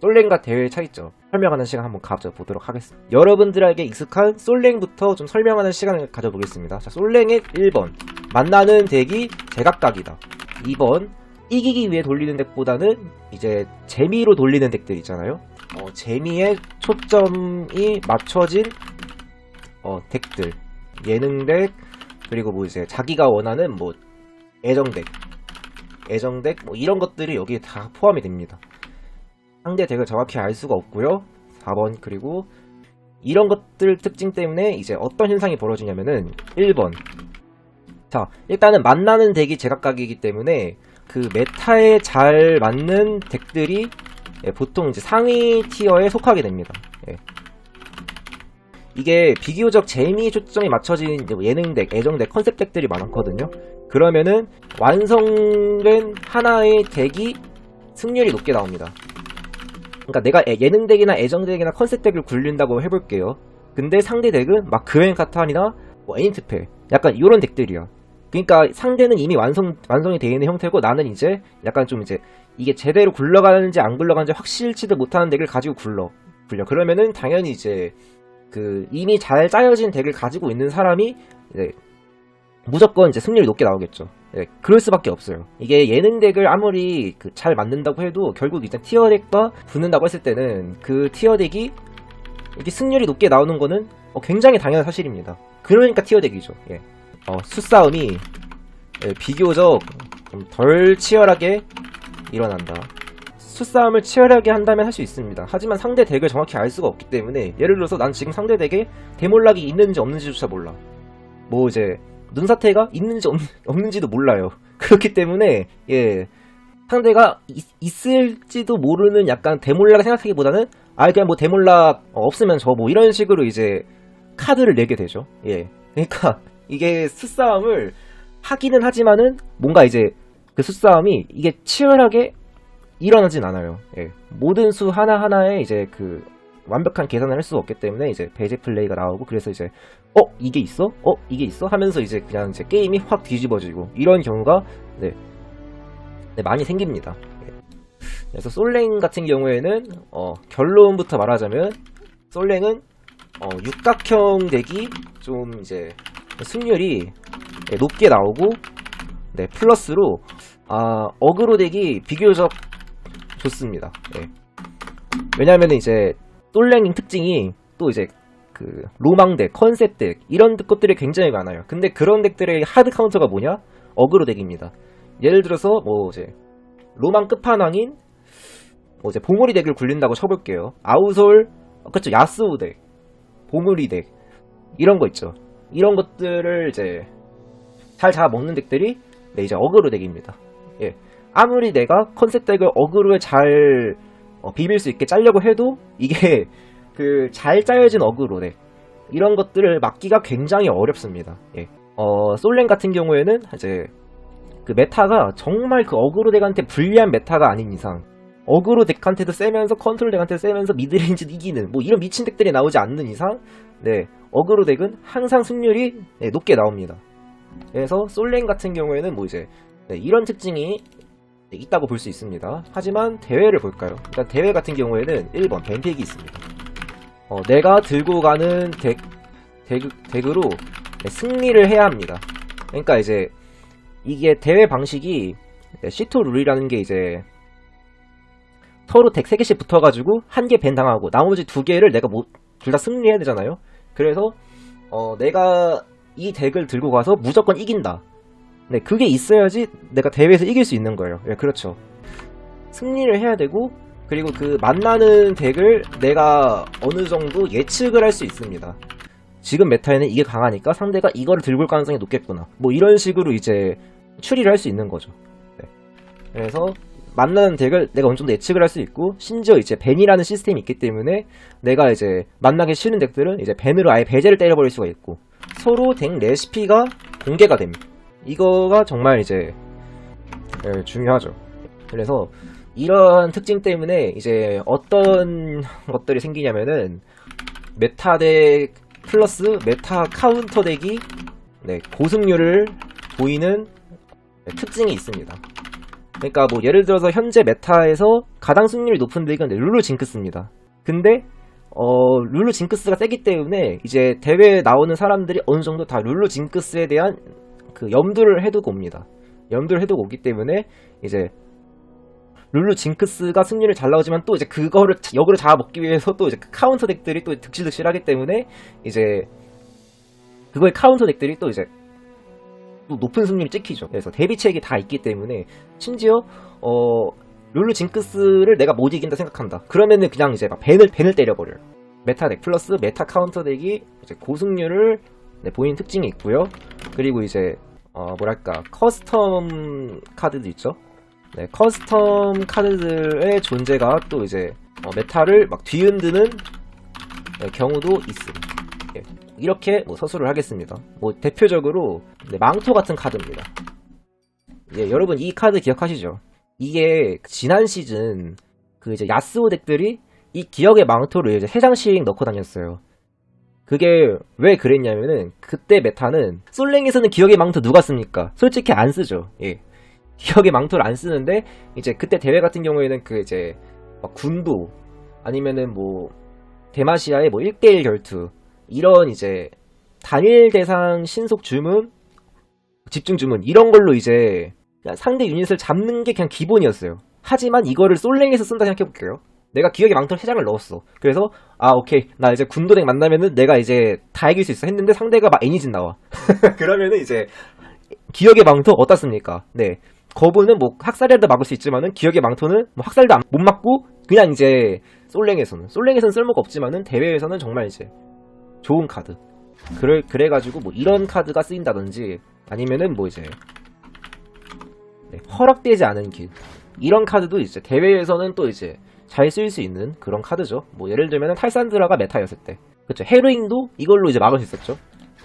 솔랭과 대회의 차이점 설명하는 시간 한번 가져보도록 하겠습니다. 여러분들에게 익숙한 솔랭부터 좀 설명하는 시간을 가져보겠습니다. 자, 솔랭의 1번 만나는 덱이 제각각이다. 2번 이기기 위해 돌리는 덱보다는 이제 재미로 돌리는 덱들 있잖아요. 어, 재미에 초점이 맞춰진 어, 덱들 예능 덱 그리고 뭐 이제 자기가 원하는 뭐 애정 덱 애정 덱 뭐 이런 것들이 여기에 다 포함이 됩니다. 상대 덱을 정확히 알 수가 없고요. 4번 그리고 이런 것들 특징 때문에 이제 어떤 현상이 벌어지냐면은 1번 자 일단은 만나는 덱이 제각각이기 때문에 그 메타에 잘 맞는 덱들이 예, 보통 이제 상위 티어에 속하게 됩니다. 예. 이게 비교적 재미 초점이 맞춰진 예능 덱, 애정 덱, 컨셉 덱들이 많거든요. 그러면은 완성된 하나의 덱이 승률이 높게 나옵니다. 그러니까 내가 애- 예능 덱이나 애정 덱이나 컨셉 덱을 굴린다고 해볼게요. 근데 상대 덱은 막 그웬 카탄이나 뭐 에인트페 약간 이런 덱들이야. 그러니까 상대는 이미 완성 완성이 되어 있는 형태고 나는 이제 약간 좀 이제 이게 제대로 굴러가는지 안 굴러가는지 확실치도 못하는 덱을 가지고 굴러 굴려. 그러면은 당연히 이제 그 이미 잘 짜여진 덱을 가지고 있는 사람이 이제 무조건 이제 승률이 높게 나오겠죠. 예, 그럴 수밖에 없어요. 이게 예능 덱을 아무리 그 잘 만든다고 해도 결국 일단 티어 덱과 붙는다고 했을 때는 그 티어 덱이 이렇게 승률이 높게 나오는 거는 어, 굉장히 당연한 사실입니다. 그러니까 티어 덱이죠. 예. 어, 수싸움이 예, 비교적 좀덜 치열하게 일어난다. 수싸움을 치열하게 한다면 할 수 있습니다. 하지만 상대 덱을 정확히 알 수가 없기 때문에 예를 들어서 난 지금 상대 덱에 대몰락이 있는지 없는지조차 몰라. 뭐 이제 눈사태가 있는지 없, 없는지도 몰라요. 그렇기 때문에 예 상대가 있, 을지도 모르는 약간 대몰락 생각하기보다는 아 그냥 뭐 대몰락 어, 없으면 저 뭐 이런 식으로 이제 카드를 내게 되죠. 예 그러니까 이게 수싸움을 하기는 하지만은 뭔가 이제 그 수싸움이 이게 치열하게 일어나진 않아요. 예. 모든 수 하나하나에 이제 그 완벽한 계산을 할 수가 없기 때문에 이제 배제 플레이가 나오고 그래서 이제 어 이게 있어? 어 이게 있어? 하면서 이제 그냥 이제 게임이 확 뒤집어지고 이런 경우가 네, 네, 많이 생깁니다. 예. 그래서 솔랭 같은 경우에는 어, 결론부터 말하자면 솔랭은 어, 육각형 덱이 좀 이제 승률이 예, 높게 나오고 네 플러스로 아 어그로 덱이 비교적 좋습니다. 예. 왜냐하면 이제 솔랭 특징이 또 이제 그 로망 덱, 컨셉 덱 이런 것들이 굉장히 많아요. 근데 그런 덱들의 하드 카운터가 뭐냐? 어그로 덱입니다. 예를 들어서 뭐 이제 로망 끝판왕인 뭐 이제 봉우리 덱을 굴린다고 쳐볼게요. 아우솔, 어, 그쵸 야스오 덱, 봉우리 덱 이런 거 있죠. 이런 것들을 이제 잘 잡아먹는 덱들이 네, 이제 어그로 덱입니다. 예. 아무리 내가 컨셉 덱을 어그로에 잘 어, 비빌 수 있게 짜려고 해도 이게 그 잘 짜여진 어그로 덱 이런 것들을 막기가 굉장히 어렵습니다. 예. 어, 솔랭 같은 경우에는 이제 그 메타가 정말 그 어그로 덱한테 불리한 메타가 아닌 이상 어그로 덱한테도 세면서 컨트롤 덱한테도 세면서 미드레인지도 이기는 뭐 이런 미친 덱들이 나오지 않는 이상 네 어그로 덱은 항상 승률이 네, 높게 나옵니다. 그래서 솔랭 같은 경우에는 뭐 이제 네, 이런 특징이 네, 있다고 볼 수 있습니다. 하지만 대회를 볼까요? 일단 대회 같은 경우에는 1번 뱀픽이 있습니다. 어, 내가 들고 가는 덱, 덱, 덱으로 네, 승리를 해야 합니다. 그러니까 이제 이게 대회 방식이 네, 시토 룰이라는 게 이제 서로 덱 3개씩 붙어가지고 한 개 밴 당하고 나머지 두 개를 내가 둘다 승리해야 되잖아요. 그래서 어, 내가 이 덱을 들고 가서 무조건 이긴다. 네, 그게 있어야지 내가 대회에서 이길 수 있는 거예요. 예, 그렇죠. 승리를 해야 되고 그리고 그 만나는 덱을 내가 어느 정도 예측을 할 수 있습니다. 지금 메타에는 이게 강하니까 상대가 이거를 들고 올 가능성이 높겠구나. 뭐 이런 식으로 이제 추리를 할 수 있는 거죠. 네. 그래서 만나는 덱을 내가 어느 정도 예측을 할 수 있고 심지어 이제 벤이라는 시스템이 있기 때문에 내가 이제 만나기 싫은 덱들은 이제 벤으로 아예 배제를 때려버릴 수가 있고 서로 덱 레시피가 공개가 됩니다. 이거가 정말 이제 예, 중요하죠. 그래서 이런 특징 때문에 이제 어떤 것들이 생기냐면은 메타 덱 플러스 메타 카운터 덱이 네, 고승률을 보이는 네, 특징이 있습니다. 그러니까 뭐 예를 들어서 현재 메타에서 가장 승률이 높은 덱은 룰루 징크스입니다. 근데 어 룰루 징크스가 세기 때문에 이제 대회에 나오는 사람들이 어느 정도 다 룰루 징크스에 대한 그 염두를 해두고 옵니다. 염두를 해두고 오기 때문에 이제 룰루 징크스가 승률이 잘 나오지만 또 이제 그거를 자- 역으로 잡아먹기 위해서 또 이제 그 카운터 덱들이 또 득실득실하기 때문에 이제 그거의 카운터 덱들이 또 이제 또 높은 승률이 찍히죠. 그래서 대비책이 다 있기 때문에 심지어 어 룰루 징크스를 내가 못 이긴다 생각한다. 그러면은 그냥 이제 막 벤을 벤을 때려버려요. 메타 덱 플러스 메타 카운터 덱이 이제 고승률을 네, 보이는 특징이 있고요. 그리고 이제 어 뭐랄까 커스텀 카드도 있죠. 네, 커스텀 카드들의 존재가 또 이제 어, 메타를 막 뒤흔드는 네, 경우도 있음. 예, 이렇게 뭐 서술을 하겠습니다. 뭐 대표적으로 네, 망토 같은 카드입니다. 예, 여러분 이 카드 기억하시죠? 이게 지난 시즌 그 이제 야스오 덱들이 이 기억의 망토를 이제 세 장씩 넣고 다녔어요. 그게 왜 그랬냐면은 그때 메타는 솔랭에서는 기억의 망토 누가 씁니까? 솔직히 안 쓰죠. 예. 기억의 망토를 안 쓰는데 이제 그때 대회 같은 경우에는 그 이제 막 군도 아니면은 뭐 대마시아의 뭐 1대1 결투 이런 이제 단일 대상 신속 주문 집중 주문 이런 걸로 이제 상대 유닛을 잡는 게 그냥 기본이었어요. 하지만 이거를 솔랭에서 쓴다 생각해볼게요. 내가 기억의 망토를 3장을 넣었어. 그래서 아 오케이 나 이제 군도덱 만나면은 내가 이제 다 이길 수 있어 했는데 상대가 막 애니진 나와. 그러면은 이제 기억의 망토 어디다 씁니까? 네. 거부는 뭐 학살이라도 막을 수 있지만은 기억의 망토는 뭐 학살도 안- 못 막고 그냥 이제 솔랭에서는 솔랭에서는 쓸모가 없지만은 대회에서는 정말 이제 좋은 카드. 그래 그래가지고 뭐 이런 카드가 쓰인다든지 아니면은 뭐 이제 네, 허락되지 않은 길 이런 카드도 이제 대회에서는 또 이제 잘쓸수 있는 그런 카드죠. 뭐 예를 들면 탈산드라가 메타였을 때, 그렇죠. 헤로잉도 이걸로 이제 막을 수 있었죠.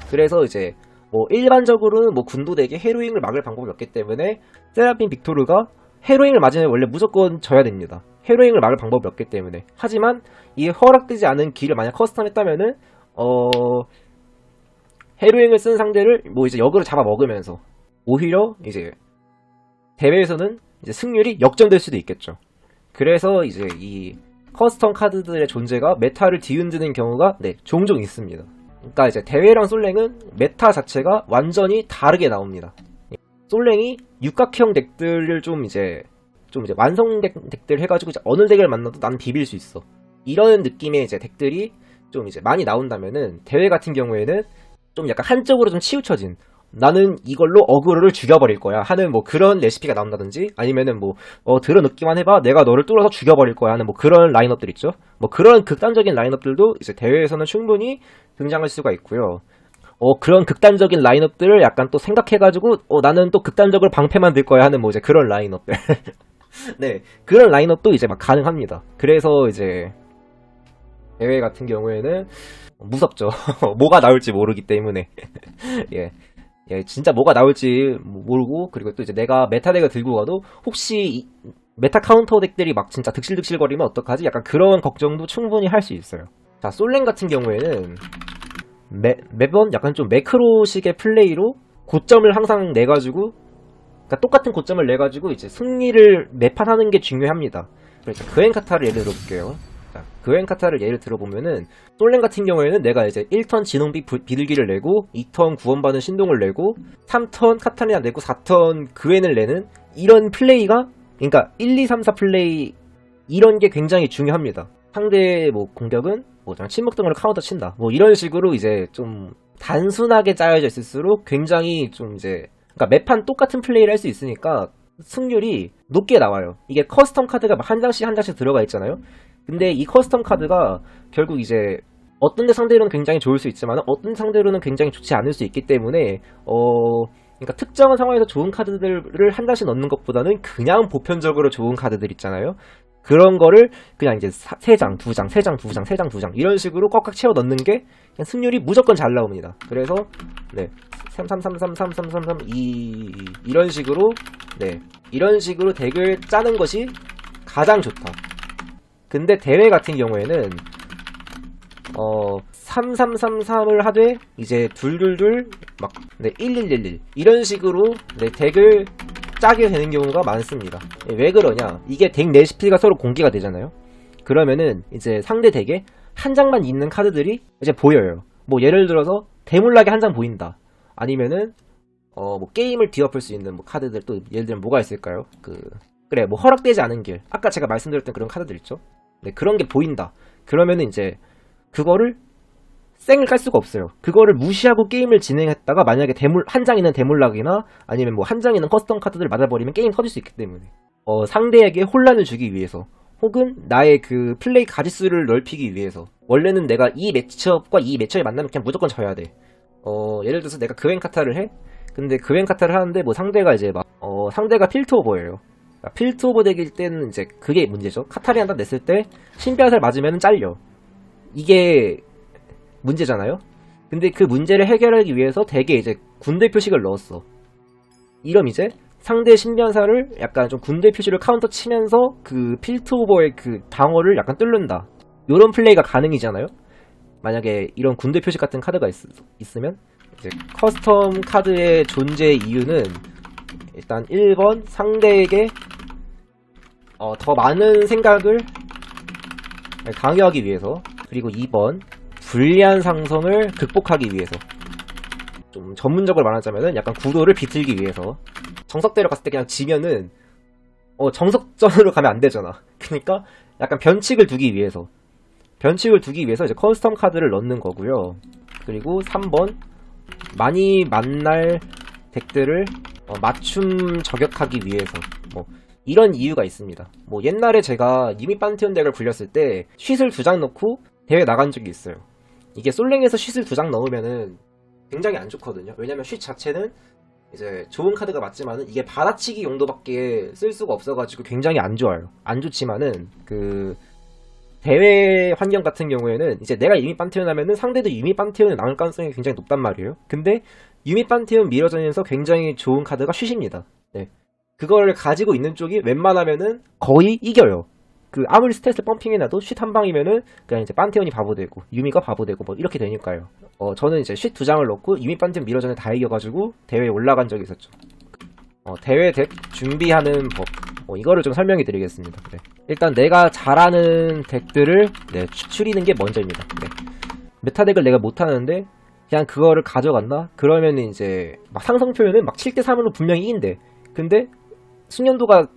그래서 이제 뭐 일반적으로는 뭐 군도덱에 헤로잉을 막을 방법이 없기 때문에 세라핀 빅토르가 헤로잉을 맞으면 원래 무조건 져야 됩니다. 헤로잉을 막을 방법이 없기 때문에. 하지만 이 허락되지 않은 길을 만약 커스텀했다면은 어 헤로잉을 쓴 상대를 뭐 이제 역으로 잡아 먹으면서 오히려 이제 대회에서는 이제 승률이 역전될 수도 있겠죠. 그래서 이제 이 커스텀 카드들의 존재가 메타를 뒤흔드는 경우가 네, 종종 있습니다. 그러니까 이제 대회랑 솔랭은 메타 자체가 완전히 다르게 나옵니다. 솔랭이 육각형 덱들을 좀 이제 좀 이제 완성 덱, 덱들 해가지고 이제 어느 덱을 만나도 난 비빌 수 있어. 이런 느낌의 이제 덱들이 좀 이제 많이 나온다면은 대회 같은 경우에는 좀 약간 한쪽으로 좀 치우쳐진 나는 이걸로 어그로를 죽여버릴 거야. 하는 뭐 그런 레시피가 나온다든지 아니면은 뭐 어, 들어놓기만 해봐. 내가 너를 뚫어서 죽여버릴 거야 하는 뭐 그런 라인업들 있죠? 뭐 그런 극단적인 라인업들도 이제 대회에서는 충분히 등장할 수가 있고요. 어 그런 극단적인 라인업들을 약간 또 생각해가지고 어 나는 또 극단적으로 방패 만 들 거야 하는 뭐 이제 그런 라인업들 네 그런 라인업도 이제 막 가능합니다. 그래서 이제 대회 같은 경우에는 무섭죠. 뭐가 나올지 모르기 때문에. 예 예, 진짜 뭐가 나올지 모르고 그리고 또 이제 내가 메타 덱을 들고 가도 혹시 이- 메타 카운터 덱들이 막 진짜 득실득실거리면 어떡하지? 약간 그런 걱정도 충분히 할 수 있어요. 자, 솔랭 같은 경우에는 매, 매번 약간 좀 매크로식의 플레이로 고점을 항상 내가지고 그러니까 똑같은 고점을 내가지고 이제 승리를 매판 하는 게 중요합니다. 그래서 그엔카타를 예를 들어 볼게요. 자, 그엔카타를 예를 들어보면은 솔랭 같은 경우에는 내가 이제 1턴 진홍비 부- 비둘기를 내고 2턴 구원받은 신동을 내고 3턴 카타리나 내고 4턴 그웬을 내는 이런 플레이가 그러니까 1, 2, 3, 4 플레이 이런 게 굉장히 중요합니다. 상대의 뭐 공격은 뭐 침묵 등으로 카운터 친다. 뭐 이런 식으로 이제 좀 단순하게 짜여져 있을수록 굉장히 좀 이제 그러니까 매판 똑같은 플레이를 할 수 있으니까 승률이 높게 나와요. 이게 커스텀 카드가 막한 장씩 한 장씩 들어가 있잖아요. 근데 이 커스텀 카드가 결국 이제 어떤 데 상대로는 굉장히 좋을 수 있지만 어떤 상대로는 굉장히 좋지 않을 수 있기 때문에 어 그러니까 특정한 상황에서 좋은 카드들을 한 장씩 넣는 것보다는 그냥 보편적으로 좋은 카드들 있잖아요. 그런 거를 그냥 이제 사- 세 장, 두 장, 세 장, 두 장, 세 장, 두 장 이런 식으로 꽉꽉 채워 넣는 게 그냥 승률이 무조건 잘 나옵니다. 그래서 네. 3 3 3 3 3 3 3 3 2 이런 식으로 네. 이런 식으로 덱을 짜는 것이 가장 좋다. 근데 대회 같은 경우에는 어 3333을 하되 이제 둘둘둘 막 네, 1111 이런 식으로 네, 덱을 짜게 되는 경우가 많습니다. 예, 왜 그러냐? 이게 덱 레시피가 서로 공개가 되잖아요. 그러면은 이제 상대 덱에 한 장만 있는 카드들이 이제 보여요. 뭐 예를 들어서 대물락에 한장 보인다. 아니면은 어 뭐 게임을 뒤엎을 수 있는 뭐 카드들 또 예를 들면 뭐가 있을까요? 그 그래 뭐 허락되지 않은 길. 아까 제가 말씀드렸던 그런 카드들 있죠. 네 그런 게 보인다. 그러면은 이제 그거를 쌩을 깔 수가 없어요. 그거를 무시하고 게임을 진행했다가 만약에 대물 한장 있는 대물락이나 아니면 뭐 한장 있는 커스텀 카드들 맞아버리면 게임 터질 수 있기 때문에 어, 상대에게 혼란을 주기 위해서 혹은 나의 그 플레이 가지수를 넓히기 위해서 원래는 내가 이 매치업과 이 매치업이 만나면 그냥 무조건 져야 돼. 어, 예를 들어서 내가 그웬 카타를 해. 근데 그웬 카타를 하는데 뭐 상대가 이제 막 어, 상대가 필트 오버예요. 그러니까 필트 오버 덱일 때는 이제 그게 문제죠. 카타리 한단 냈을 때 신비화살 맞으면 잘려. 이게 문제잖아요. 근데 그 문제를 해결하기 위해서 대개 이제 군대 표식을 넣었어. 이럼 이제 상대 신변사를 약간 좀 군대 표시를 카운터 치면서 그 필트 오버의 그 방어를 약간 뚫는다. 요런 플레이가 가능이잖아요. 만약에 이런 군대 표시 같은 카드가 있, 있으면 이제 커스텀 카드의 존재 이유는 일단 1번 상대에게 어, 더 많은 생각을 강요하기 위해서 그리고 2번 불리한 상성을 극복하기 위해서 좀 전문적으로 말하자면은 약간 구도를 비틀기 위해서 정석대로 갔을 때 그냥 지면은 어 정석전으로 가면 안 되잖아. 그러니까 약간 변칙을 두기 위해서 변칙을 두기 위해서 이제 커스텀 카드를 넣는 거고요. 그리고 3번 많이 만날 덱들을 어, 맞춤 저격하기 위해서 뭐 이런 이유가 있습니다 뭐 옛날에 제가 유미 판테온 덱을 굴렸을 때 쉿을 두 장 넣고 대회 나간 적이 있어요 이게 솔랭에서 쉿을 두 장 넣으면은 굉장히 안 좋거든요. 왜냐면 쉿 자체는 이제 좋은 카드가 맞지만은 이게 받아치기 용도밖에 쓸 수가 없어가지고 굉장히 안 좋아요. 안 좋지만은 그 대회 환경 같은 경우에는 이제 내가 유미 판테온 하면은 상대도 유미 판테온에 나올 가능성이 굉장히 높단 말이에요. 근데 유미 판테온 미러전에서 굉장히 좋은 카드가 쉿입니다. 네. 그거를 가지고 있는 쪽이 웬만하면은 거의 이겨요. 그 아무리 스탯을 펌핑해놔도 쉿 한 방이면은 그냥 이제 판테온이 바보 되고 유미가 바보 되고 뭐 이렇게 되니까요. 어 저는 이제 쉿 두 장을 넣고 유미 판테온 미러전에 다 이겨가지고 대회에 올라간 적이 있었죠. 어 대회 덱 준비하는 법. 어 이거를 좀 설명해 드리겠습니다. 네. 일단 내가 잘하는 덱들을 네, 추리는 게 먼저입니다. 네. 메타 덱을 내가 못하는데 그냥 그거를 가져간다? 그러면 이제 막 상성 표현은 막 7대 3으로 분명히 이긴대. 근데 숙련도가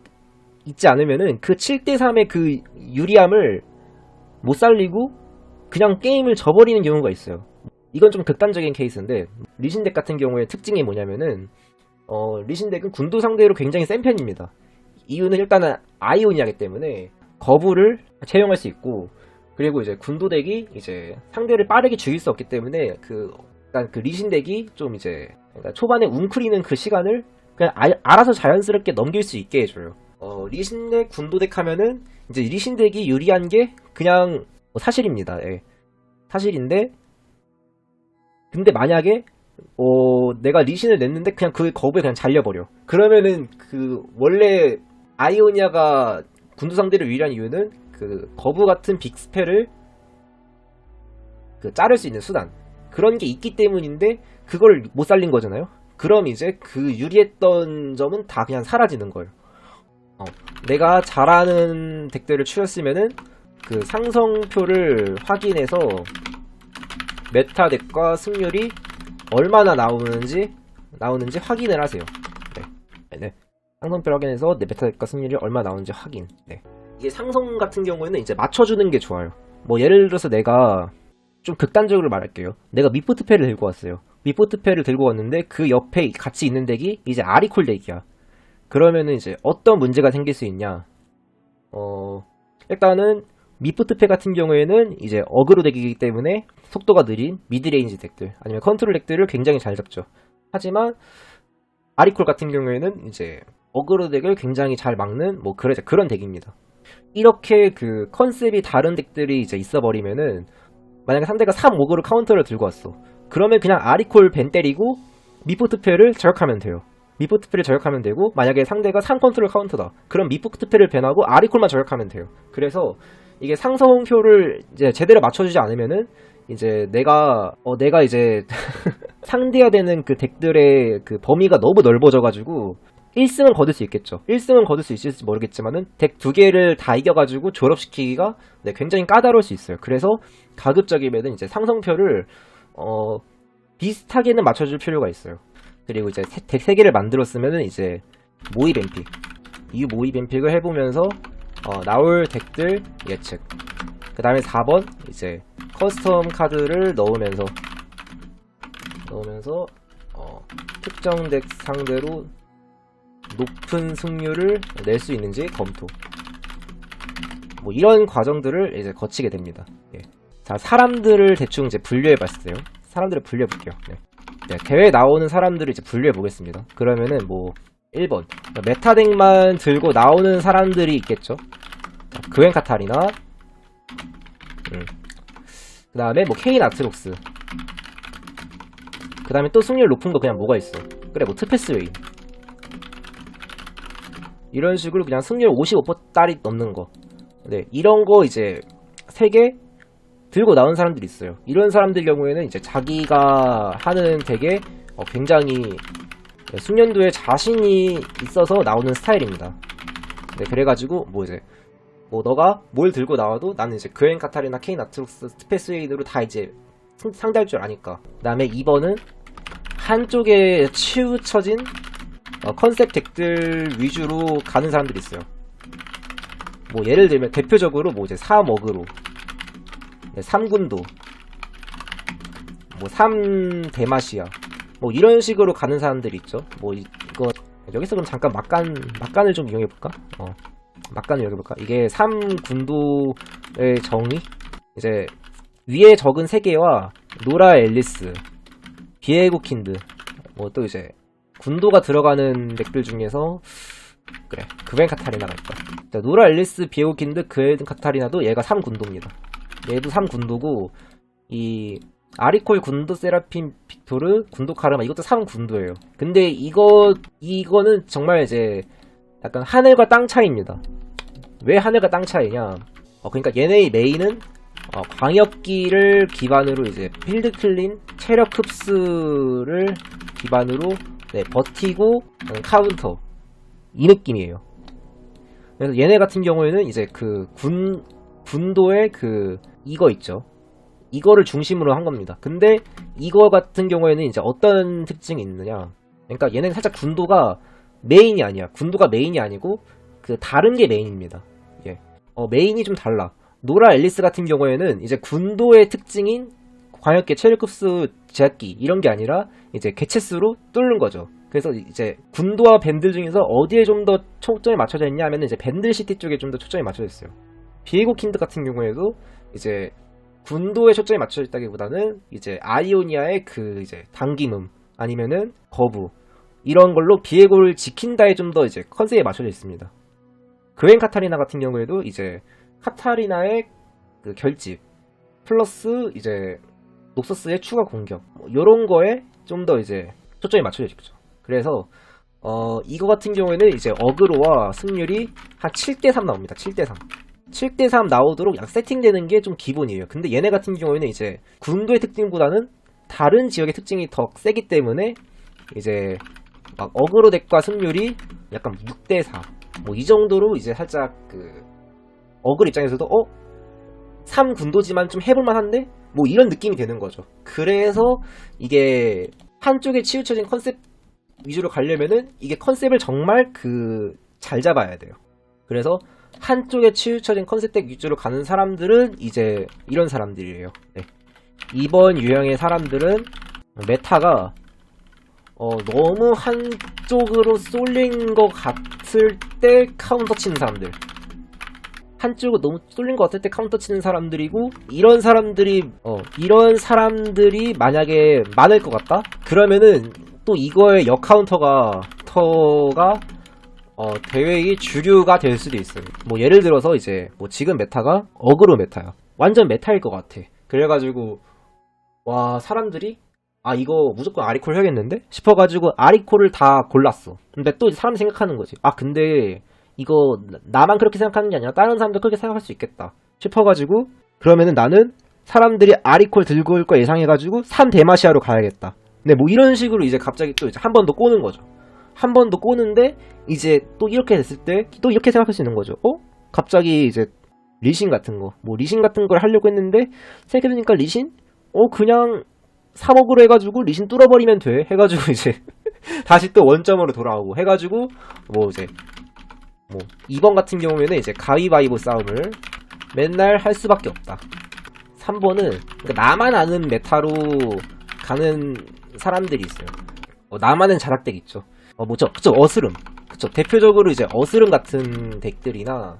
있지 않으면은 그 7대3의 그 유리함을 못 살리고 그냥 게임을 져버리는 경우가 있어요. 이건 좀 극단적인 케이스인데 리신덱 같은 경우에 특징이 뭐냐면은 어, 리신덱은 군도 상대로 굉장히 센 편입니다. 이유는 일단은 아이오니아기 때문에 거부를 채용할 수 있고 그리고 이제 군도덱이 이제 상대를 빠르게 죽일 수 없기 때문에 그 일단 그 리신덱이 좀 이제 그러니까 초반에 웅크리는 그 시간을 그냥 아- 알아서 자연스럽게 넘길 수 있게 해줘요. 어, 리신덱 군도덱 하면은 이제 리신덱이 유리한 게 그냥 뭐 사실입니다. 예. 사실인데 근데 만약에 어, 내가 리신을 냈는데 그냥 그 거부에 그냥 잘려버려. 그러면은 그 원래 아이오니아가 군도 상대를 유리한 이유는 그 거부 같은 빅스펠을 그 자를 수 있는 수단 그런 게 있기 때문인데 그걸 못 살린 거잖아요. 그럼 이제 그 유리했던 점은 다 그냥 사라지는 거예요. 어, 내가 잘하는 덱들을 추렸으면은 그 상성표를 확인해서 메타 덱과 승률이 얼마나 나오는지 나오는지 확인을 하세요. 네. 네. 상성표를 확인해서 내 메타 덱과 승률이 얼마 나오는지 확인. 네. 이게 상성 같은 경우에는 이제 맞춰주는 게 좋아요. 뭐 예를 들어서 내가 좀 극단적으로 말할게요. 내가 미포트패를 들고 왔어요. 미포트패를 들고 왔는데 그 옆에 같이 있는 덱이 이제 아리콜 덱이야. 그러면은 이제 어떤 문제가 생길 수 있냐? 어, 일단은 미포트패 같은 경우에는 이제 어그로 덱이기 때문에 속도가 느린 미드레인지 덱들 아니면 컨트롤 덱들을 굉장히 잘 잡죠. 하지만 아리콜 같은 경우에는 이제 어그로 덱을 굉장히 잘 막는 뭐 그래 그런 덱입니다. 이렇게 그 컨셉이 다른 덱들이 이제 있어 버리면은 만약에 상대가 3 어그로 카운터를 들고 왔어. 그러면 그냥 아리콜 벤 때리고 미포트패를 저격하면 돼요. 미포트패를 저격하면 되고 만약에 상대가 3 컨트롤 카운터다. 그럼 미포트패를 벤하고 아리콜만 저격하면 돼요. 그래서 이게 상성표를 이제 제대로 맞춰주지 않으면은 이제 내가 어 내가 이제 상대해야 되는 그 덱들의 그 범위가 너무 넓어져가지고 1승은 거둘 수 있겠죠. 1승은 거둘 수 있을지 모르겠지만은 덱 두 개를 다 이겨가지고 졸업시키기가 네, 굉장히 까다로울 수 있어요. 그래서 가급적이면은 이제 상성표를 어, 비슷하게는 맞춰줄 필요가 있어요. 그리고 이제 덱세 개를 만들었으면은 이제 모의 뱀픽 이 모의 뱀픽을 해보면서 어, 나올 덱들 예측. 그 다음에 4번 이제 커스텀 카드를 넣으면서 넣으면서 어, 특정 덱 상대로 높은 승률을 낼 수 있는지 검토. 뭐 이런 과정들을 이제 거치게 됩니다. 예. 자 사람들을 대충 이제 분류해 봤어요. 사람들을 분류해 볼게요. 네. 네, 대회 나오는 사람들을 이제 분류해 보겠습니다. 그러면은 뭐 1번 메타덱만 들고 나오는 사람들이 있겠죠. 자, 그웬 카타리나 음. 그 다음에 뭐 케인 아트록스 그 다음에 또 승률 높은 거 그냥 뭐가 있어 그래 뭐 트패스웨이 이런 식으로 그냥 승률 55%딸이 넘는 거 네, 이런 거 이제 3개 들고 나온 사람들이 있어요. 이런 사람들 경우에는 이제 자기가 하는 덱에 어, 굉장히 네, 숙련도에 자신이 있어서 나오는 스타일입니다. 네, 그래가지고 뭐 이제 뭐 너가 뭘 들고 나와도 나는 이제 그엔 카타리나 케인 아트록스 스페스웨인으로 다 이제 상- 상대할 줄 아니까. 그 다음에 2번은 한쪽에 치우쳐진 어, 컨셉 덱들 위주로 가는 사람들이 있어요. 뭐 예를 들면 대표적으로 뭐 이제 3어그로 네, 3군도 뭐 3대마시아 뭐 이런 식으로 가는 사람들이 있죠 뭐 이- 이거 여기서 그럼 잠깐 막간 막간을 좀 이용해 볼까 어 막간을 여겨볼까? 이게 3군도의 정의? 이제 위에 적은 3개와 노라 앨리스, 비에고 킨드, 뭐 또 이제 군도가 들어가는 덱들 중에서 그래 그웬 카타리나가 있다. 자, 노라 앨리스, 비에고 킨드, 그웬 카타리나도 얘가 3군도입니다. 얘도 3군도고 이 아리콜 군도 세라핀 빅토르 군도 카르마 이것도 3군도예요. 근데 이거 이거는 정말 이제 약간 하늘과 땅 차이입니다. 왜 하늘과 땅 차이냐? 어, 그러니까 얘네의 메인은 어, 광역기를 기반으로 이제 필드 클린, 체력 흡수를 기반으로 네, 버티고 음, 카운터 이 느낌이에요. 그래서 얘네 같은 경우에는 이제 그 군 군도의 그 이거 있죠. 이거를 중심으로 한 겁니다. 근데 이거 같은 경우에는 이제 어떤 특징이 있느냐? 그러니까 얘네는 살짝 군도가 메인이 아니야. 군도가 메인이 아니고 그 다른 게 메인입니다. 예. 어, 메인이 좀 달라. 노라 앨리스 같은 경우에는 이제 군도의 특징인 광역계 체력급수 제약기 이런 게 아니라 이제 개체수로 뚫는 거죠. 그래서 이제 군도와 밴들 중에서 어디에 좀 더 초점이 맞춰져 있냐 하면 이제 밴들 시티 쪽에 좀 더 초점이 맞춰져 있어요. 비에고 킨드 같은 경우에도 이제 군도에 초점이 맞춰져 있다기보다는 이제 아이오니아의 그 이제 당김음 아니면은 거부 이런 걸로 비에고를 지킨다에 좀 더 이제 컨셉에 맞춰져 있습니다. 그웬 카타리나 같은 경우에도 이제 카타리나의 그 결집 플러스 이제 녹서스의 추가 공격 뭐 이런 거에 좀 더 이제 초점이 맞춰져 있죠. 그래서 어 이거 같은 경우에는 이제 어그로와 승률이 한 7대3 나옵니다. 7대3. 7대3 나오도록 약 세팅되는 게 좀 기본이에요. 근데 얘네 같은 경우에는 이제 군도의 특징보다는 다른 지역의 특징이 더 세기 때문에 이제 막 어그로 덱과 승률이 약간 6대4 뭐 이 정도로 이제 살짝 그 어글 입장에서도 어? 3군도지만 좀 해볼만한데? 뭐 이런 느낌이 되는 거죠 그래서 이게 한쪽에 치우쳐진 컨셉 위주로 가려면은 이게 컨셉을 정말 그 잘 잡아야 돼요 그래서 한쪽에 치우쳐진 컨셉 덱 위주로 가는 사람들은 이제 이런 사람들이에요 네. 이번 유형의 사람들은 메타가 어, 너무 한쪽으로 쏠린 것 같을 때 카운터 치는 사람들. 한쪽으로 너무 쏠린 것 같을 때 카운터 치는 사람들이고, 이런 사람들이, 어, 이런 사람들이 만약에 많을 것 같다? 그러면은 또 이거의 역카운터가, 터가, 어, 대회의 주류가 될 수도 있어요. 뭐 예를 들어서 이제, 뭐 지금 메타가 어그로 메타야. 완전 메타일 것 같아. 그래가지고, 와, 사람들이 아 이거 무조건 아리콜 해야겠는데 싶어가지고 아리콜을 다 골랐어 근데 또 사람이 생각하는 거지 아 근데 이거 나- 나만 그렇게 생각하는 게 아니라 다른 사람도 그렇게 생각할 수 있겠다 싶어가지고 그러면은 나는 사람들이 아리콜 들고 올 거 예상해가지고 3대마시아로 가야겠다 근데 뭐 이런 식으로 이제 갑자기 또 이제 한 번 더 꼬는 거죠 한 번 더 꼬는데 이제 또 이렇게 됐을 때 또 이렇게 생각할 수 있는 거죠. 어? 갑자기 이제 리신 같은 거, 뭐 리신 같은 걸 하려고 했는데 생각해보니까 리신? 어 그냥 3억으로 해가지고 리신 뚫어버리면 돼. 해가지고 이제 다시 또 원점으로 돌아오고 해가지고 뭐 이제 뭐 2번 같은 경우에는 이제 가위바위보 싸움을 맨날 할 수밖에 없다. 3번은 나만 아는 메타로 가는 사람들이 있어요. 어, 나만은 자락덱 있죠. 어, 뭐죠? 그쵸, 어스름. 그쵸, 대표적으로 이제 어스름 같은 덱들이나,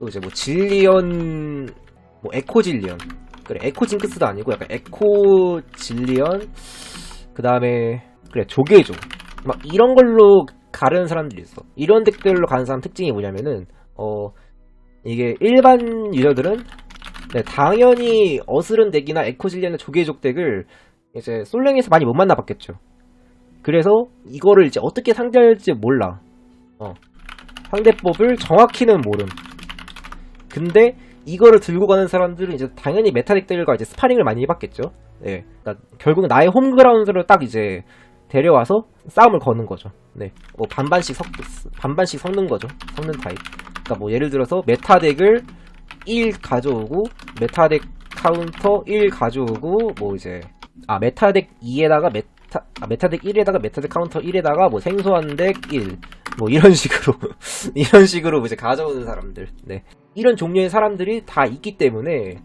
또 이제 뭐 질리언, 뭐 에코 질리언. 그래, 에코 징크스도 아니고 약간 에코 질리언, 그 다음에, 그래, 조개조. 막 이런 걸로 가르는 사람들이 있어. 이런 덱들로 가는 사람 특징이 뭐냐면은, 어, 이게 일반 유저들은, 네, 당연히 어스름 덱이나 에코 질리언의 조개족 덱을 이제 솔랭에서 많이 못 만나봤겠죠. 그래서 이거를 이제 어떻게 상대할지 몰라. 어. 상대법을 정확히는 모름. 근데 이거를 들고 가는 사람들은 이제 당연히 메타덱들과 이제 스파링을 많이 해봤겠죠. 네. 그러니까 결국은 나의 홈그라운드를 딱 이제 데려와서 싸움을 거는 거죠. 네. 뭐 반반씩 섞, 반반씩 섞는 거죠. 섞는 타입. 그러니까 뭐 예를 들어서 메타덱을 1 가져오고, 메타덱 카운터 1 가져오고, 뭐 이제, 아, 메타덱 2에다가 메 타, 아, 메타덱 1에다가 메타덱 카운터 1에다가 뭐 생소한 덱 1. 뭐 이런 식으로, 이런 식으로 이제 가져오는 사람들. 네. 이런 종류의 사람들이 다 있기 때문에,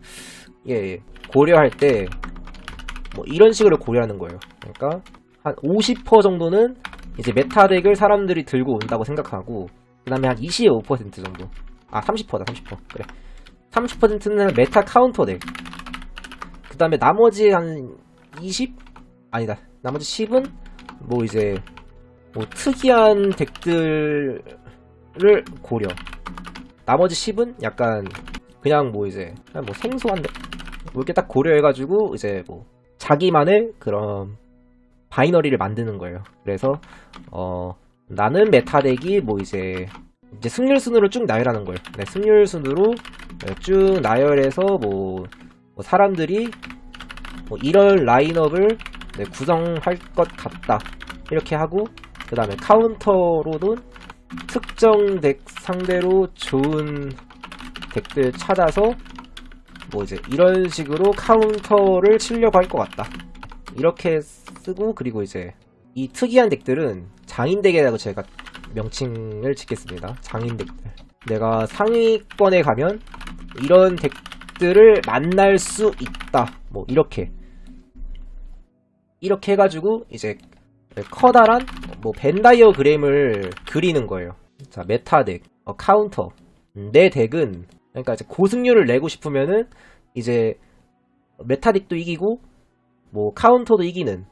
예, 고려할 때, 뭐 이런 식으로 고려하는 거예요. 그러니까, 한 50% 정도는 이제 메타덱을 사람들이 들고 온다고 생각하고, 그 다음에 한 25% 정도. 아, 30%다, 30%. 그래. 30%는 메타 카운터 덱. 그 다음에 나머지 한 20? 아니다. 나머지 10은 뭐 이제 뭐 특이한 덱들을 고려. 나머지 10은 약간 그냥 뭐 이제 그냥 뭐 생소한 덱. 뭐 이렇게 딱 고려해가지고 이제 뭐 자기만의 그런 바이너리를 만드는 거예요. 그래서 어 나는 메타덱이 뭐 이제 이제 승률 순으로 쭉 나열하는 거예요. 네, 승률 순으로 네, 쭉 나열해서 뭐, 뭐 사람들이 뭐 이런 라인업을 네, 구성할 것 같다. 이렇게 하고 그 다음에 카운터로는 특정 덱 상대로 좋은 덱들 찾아서 뭐 이제 이런 식으로 카운터를 치려고 할 것 같다. 이렇게 쓰고 그리고 이제 이 특이한 덱들은 장인 덱이라고 제가 명칭을 짓겠습니다. 장인 덱들. 내가 상위권에 가면 이런 덱들을 만날 수 있다. 뭐 이렇게 이렇게 해가지고 이제 커다란 뭐 벤다이어 그램을 그리는 거예요. 자 메타 덱, 어, 카운터. 음, 내 덱은 그러니까 이제 고승률을 내고 싶으면은 이제 메타 덱도 이기고 뭐 카운터도 이기는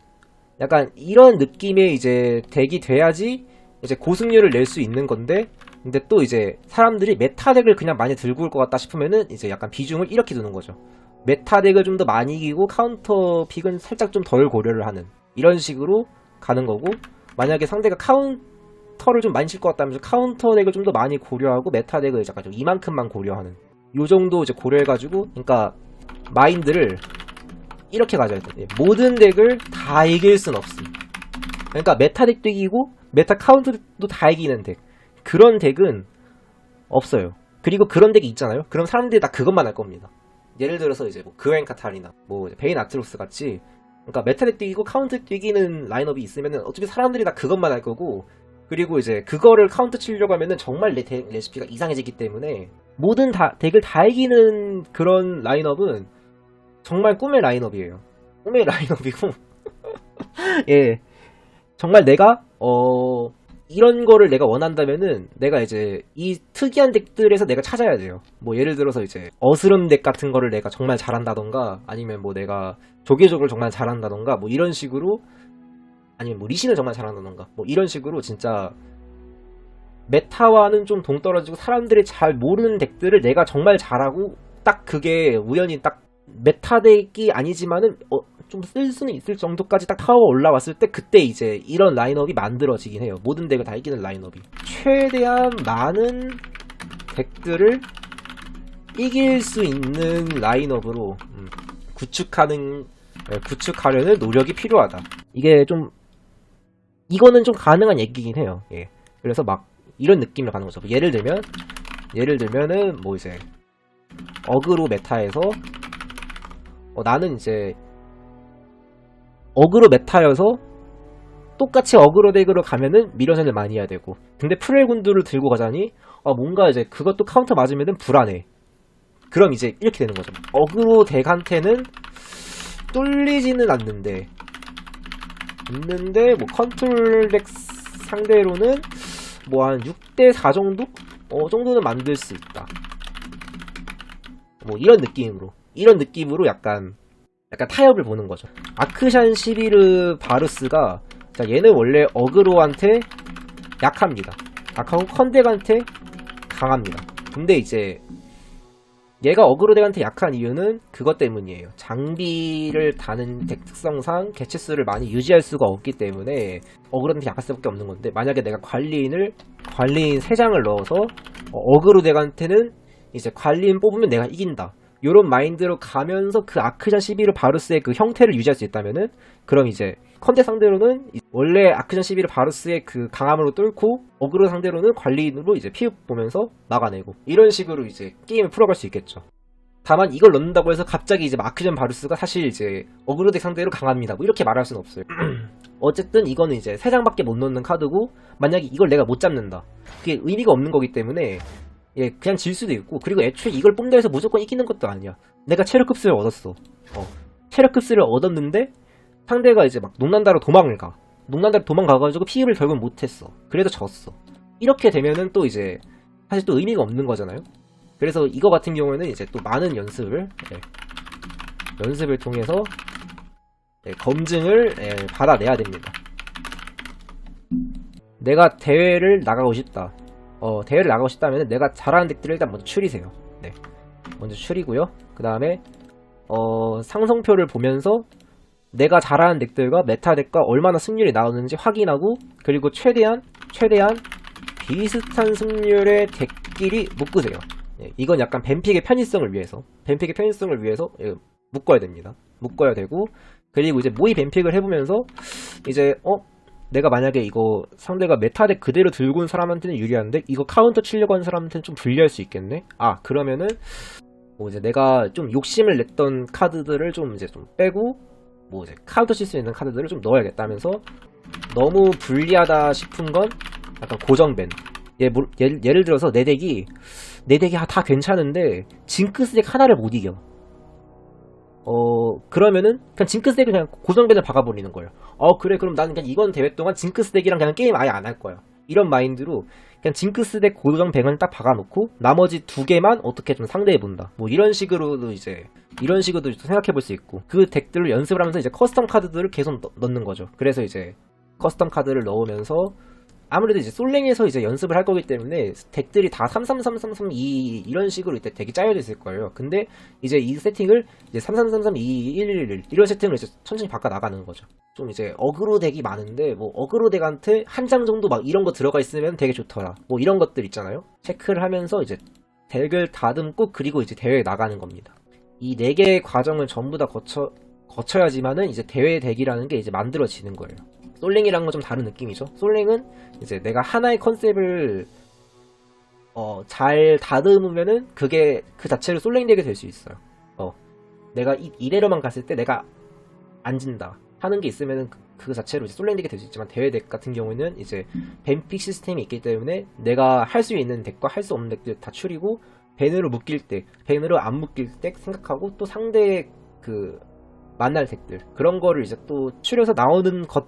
약간 이런 느낌의 이제 덱이 돼야지 이제 고승률을 낼 수 있는 건데 근데 또 이제 사람들이 메타 덱을 그냥 많이 들고 올 것 같다 싶으면은 이제 약간 비중을 이렇게 두는 거죠. 메타 덱을 좀 더 많이 이기고 카운터 픽은 살짝 좀 덜 고려를 하는 이런 식으로 가는 거고 만약에 상대가 카운터를 좀 많이 칠 것 같다면 카운터 덱을 좀 더 많이 고려하고 메타 덱을 약간 좀 이만큼만 고려하는 요 정도 이제 고려해가지고 그러니까 마인드를 이렇게 가져야 돼. 예, 모든 덱을 다 이길 순 없음. 그러니까 메타 덱도 이기고 메타 카운터도 다 이기는 덱. 그런 덱은 없어요. 그리고 그런 덱이 있잖아요. 그럼 사람들이 다 그것만 할 겁니다. 예를 들어서 이제 뭐 그웬 카타리나 뭐 베인 아트로스 같이 그러니까 메타덱 뛰기고 카운트 뛰기는 라인업이 있으면은 어차피 사람들이 다 그것만 할 거고 그리고 이제 그거를 카운트 치려고 하면은 정말 레, 레시피가 이상해지기 때문에 모든 다, 덱을 다 이기는 그런 라인업은 정말 꿈의 라인업이에요. 꿈의 라인업이고 예 정말 내가 어 이런 거를 내가 원한다면은 내가 이제 이 특이한 덱들에서 내가 찾아야 돼요. 뭐 예를 들어서 이제 어스름 덱 같은 거를 내가 정말 잘한다던가 아니면 뭐 내가 조개족을 정말 잘한다던가 뭐 이런 식으로 아니면 뭐 리신을 정말 잘한다던가 뭐 이런 식으로 진짜 메타와는 좀 동떨어지고 사람들이 잘 모르는 덱들을 내가 정말 잘하고 딱 그게 우연히 딱 메타 덱이 아니지만은 어, 좀 쓸 수는 있을 정도까지 딱 타워 올라왔을 때 그때 이제 이런 라인업이 만들어지긴 해요. 모든 덱을 다 이기는 라인업이. 최대한 많은 덱들을 이길 수 있는 라인업으로 음, 구축하는 예, 구축하려는 노력이 필요하다. 이게 좀 이거는 좀 가능한 얘기긴 해요. 예. 그래서 막 이런 느낌으로 가는 거죠. 예를 들면 예를 들면은 뭐 이제 어그로 메타에서 어, 나는 이제 어그로 메타여서 똑같이 어그로 덱으로 가면은 미러전을 많이 해야 되고. 근데 프렐 군두를 들고 가자니 어, 뭔가 이제 그것도 카운터 맞으면은 불안해. 그럼 이제 이렇게 되는 거죠. 어그로 덱한테는 뚫리지는 않는데 있는데 뭐 컨트롤 덱 상대로는 뭐 한 6대4 정도? 어 정도는 만들 수 있다. 뭐 이런 느낌으로 이런 느낌으로 약간 약간 타협을 보는 거죠. 아크샨 시비르 바루스가 자 얘는 원래 어그로한테 약합니다. 약하고 컨덱한테 강합니다. 근데 이제 얘가 어그로덱한테 약한 이유는 그것 때문이에요. 장비를 다는 덱 특성상 개체수를 많이 유지할 수가 없기 때문에 어그로한테 약할 수밖에 없는 건데 만약에 내가 관리인을 관리인 3장을 넣어서 어, 어그로덱한테는 이제 관리인 뽑으면 내가 이긴다 요런 마인드로 가면서 그 아크ዣ 11호 바루스의 그 형태를 유지할 수 있다면은 그럼 이제 컨대 상대로는 이- 원래 아크ዣ 11호 바루스의 그 강함으로 뚫고 어그로 상대로는 관리인으로 이제 피해 보면서 막아내고 이런 식으로 이제 게임을 풀어갈 수 있겠죠. 다만 이걸 넣는다고 해서 갑자기 이제 마크전 바루스가 사실 이제 어그로덱 상대로 강합니다. 뭐 이렇게 말할 수는 없어요. 어쨌든 이거는 이제 3장밖에 못 넣는 카드고 만약에 이걸 내가 못 잡는다. 그게 의미가 없는 거기 때문에 예, 그냥 질 수도 있고, 그리고 애초에 이걸 뽕다 해서 무조건 이기는 것도 아니야. 내가 체력 급수를 얻었어. 어. 체력 급수를 얻었는데, 상대가 이제 막 녹난다로 도망을 가. 녹난다로 도망가가지고 피흡을 결국 못했어. 그래도 졌어. 이렇게 되면은 또 이제, 사실 또 의미가 없는 거잖아요? 그래서 이거 같은 경우에는 이제 또 많은 연습을, 예, 연습을 통해서, 예, 검증을, 예, 받아내야 됩니다. 내가 대회를 나가고 싶다. 어, 대회를 나가고 싶다면 내가 잘하는 덱들을 일단 먼저 추리세요. 네. 먼저 추리고요. 그 다음에, 어, 상성표를 보면서 내가 잘하는 덱들과 메타 덱과 얼마나 승률이 나오는지 확인하고, 그리고 최대한, 최대한 비슷한 승률의 덱끼리 묶으세요. 예, 이건 약간 뱀픽의 편의성을 위해서, 뱀픽의 편의성을 위해서 예, 묶어야 됩니다. 묶어야 되고, 그리고 이제 모의 뱀픽을 해보면서, 이제, 어, 내가 만약에 이거 상대가 메타덱 그대로 들고 온 사람한테는 유리한데 이거 카운터 치려고 하는 사람한테는 좀 불리할 수 있겠네. 아 그러면은 뭐 이제 내가 좀 욕심을 냈던 카드들을 좀 이제 좀 빼고 뭐 이제 카운터 칠 수 있는 카드들을 좀 넣어야겠다면서 너무 불리하다 싶은 건 약간 고정밴. 예, 뭐, 예를, 예를 들어서 내 덱이 내 덱이 다 괜찮은데 징크스 덱 하나를 못 이겨. 어 그러면은 그냥 징크스 덱을 그냥 고정밴을 박아버리는 거예요. 어 그래 그럼 나는 그냥 이번 대회 동안 징크스 덱이랑 그냥 게임 아예 안 할 거야. 이런 마인드로 그냥 징크스 덱 고정 밴을 딱 박아놓고 나머지 두 개만 어떻게 좀 상대해 본다. 뭐 이런 식으로도 이제 이런 식으로도 생각해 볼 수 있고 그 덱들을 연습을 하면서 이제 커스텀 카드들을 계속 넣, 넣는 거죠. 그래서 이제 커스텀 카드를 넣으면서 아무래도 이제 솔랭에서 이제 연습을 할 거기 때문에 덱들이 다 333332 이런 식으로 이때 덱이 짜여져 있을 거예요. 근데 이제 이 세팅을 이제 33332111 이런 세팅을 이제 천천히 바꿔 나가는 거죠. 좀 이제 어그로 덱이 많은데 뭐 어그로 덱한테 한 장 정도 막 이런 거 들어가 있으면 되게 좋더라. 뭐 이런 것들 있잖아요. 체크를 하면서 이제 덱을 다듬고 그리고 이제 대회에 나가는 겁니다. 이 네 개의 과정을 전부 다 거쳐 거쳐야지만은 이제 대회 덱이라는 게 이제 만들어지는 거예요. 솔랭이랑은 좀 다른 느낌이죠. 솔랭은 이제 내가 하나의 컨셉을 어, 잘 다듬으면은 그게 그 자체로 솔랭 덱이 될 수 있어요. 어, 내가 이, 이대로만 갔을 때 내가 안 진다 하는 게 있으면은 그, 그 자체로 이제 솔랭 덱이 될 수 있지만 대회 덱 같은 경우에는 이제 뱀픽 시스템이 있기 때문에 내가 할 수 있는 덱과 할 수 없는 덱들 다 추리고 밴으로 묶일 때, 밴으로 안 묶일 때 생각하고 또 상대의 그 만날 덱들 그런 거를 이제 또 추려서 나오는 것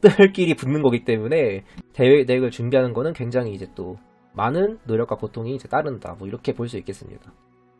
들끼리 붙는 거기 때문에 대회 덱을 준비하는 거는 굉장히 이제 또 많은 노력과 고통이 이제 따른다. 뭐 이렇게 볼 수 있겠습니다.